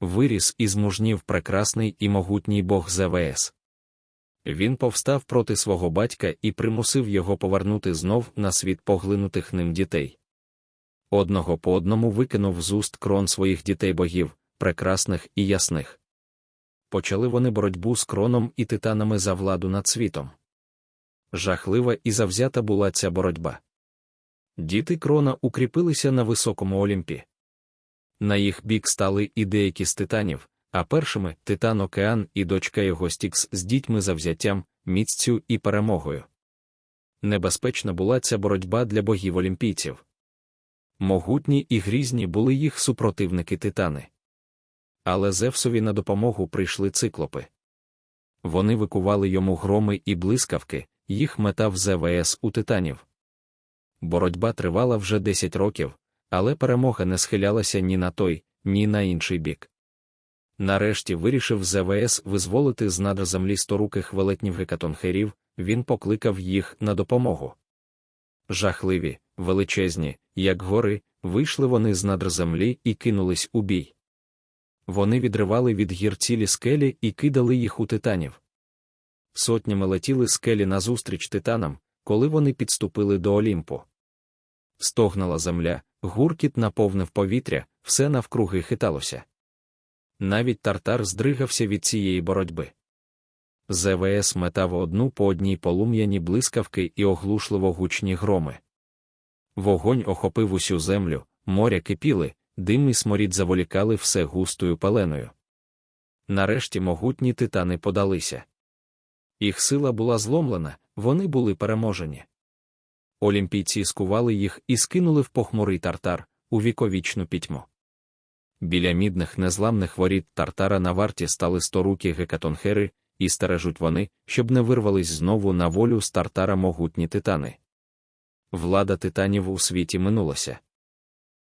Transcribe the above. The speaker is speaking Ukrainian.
виріс і змужнів прекрасний і могутній бог ЗВС. Він повстав проти свого батька і примусив його повернути знов на світ поглинутих ним дітей. Одного по одному викинув з уст крон своїх дітей богів, прекрасних і ясних. Почали вони боротьбу з кроном і титанами за владу над світом. Жахлива і завзята була ця боротьба. Діти крона укріпилися на високому Олімпі. На їх бік стали і деякі з титанів, а першими титан Океан і дочка його Стікс з дітьми завзяттям, міццю і перемогою. Небезпечна була ця боротьба для богів олімпійців. Могутні і грізні були їх супротивники титани. Але Зевсові на допомогу прийшли циклопи. Вони викували йому громи і блискавки, їх метав ЗВС у титанів. Боротьба тривала вже 10 років, але перемога не схилялася ні на той, ні на інший бік. Нарешті вирішив ЗВС визволити з надр землі сторуких велетнів гекатонхерів, він покликав їх на допомогу. Жахливі, величезні, як гори, вийшли вони з надр землі і кинулись у бій. Вони відривали від гір цілі скелі і кидали їх у титанів. Сотнями летіли скелі назустріч титанам, коли вони підступили до Олімпу. Стогнала земля, гуркіт наповнив повітря, все навкруги хиталося. Навіть тартар здригався від цієї боротьби. ЗВС метав одну по одній полум'яні блискавки і оглушливо гучні громи. Вогонь охопив усю землю, моря кипіли, дим і сморід заволікали все густою паленою. Нарешті могутні титани подалися. Їх сила була зломлена, вони були переможені. Олімпійці скували їх і скинули в похмурий тартар, у віковічну пітьму. Біля мідних незламних воріт тартара на варті стали сторукі гекатонхери, і стережуть вони, щоб не вирвались знову на волю з тартара могутні титани. Влада титанів у світі минулася.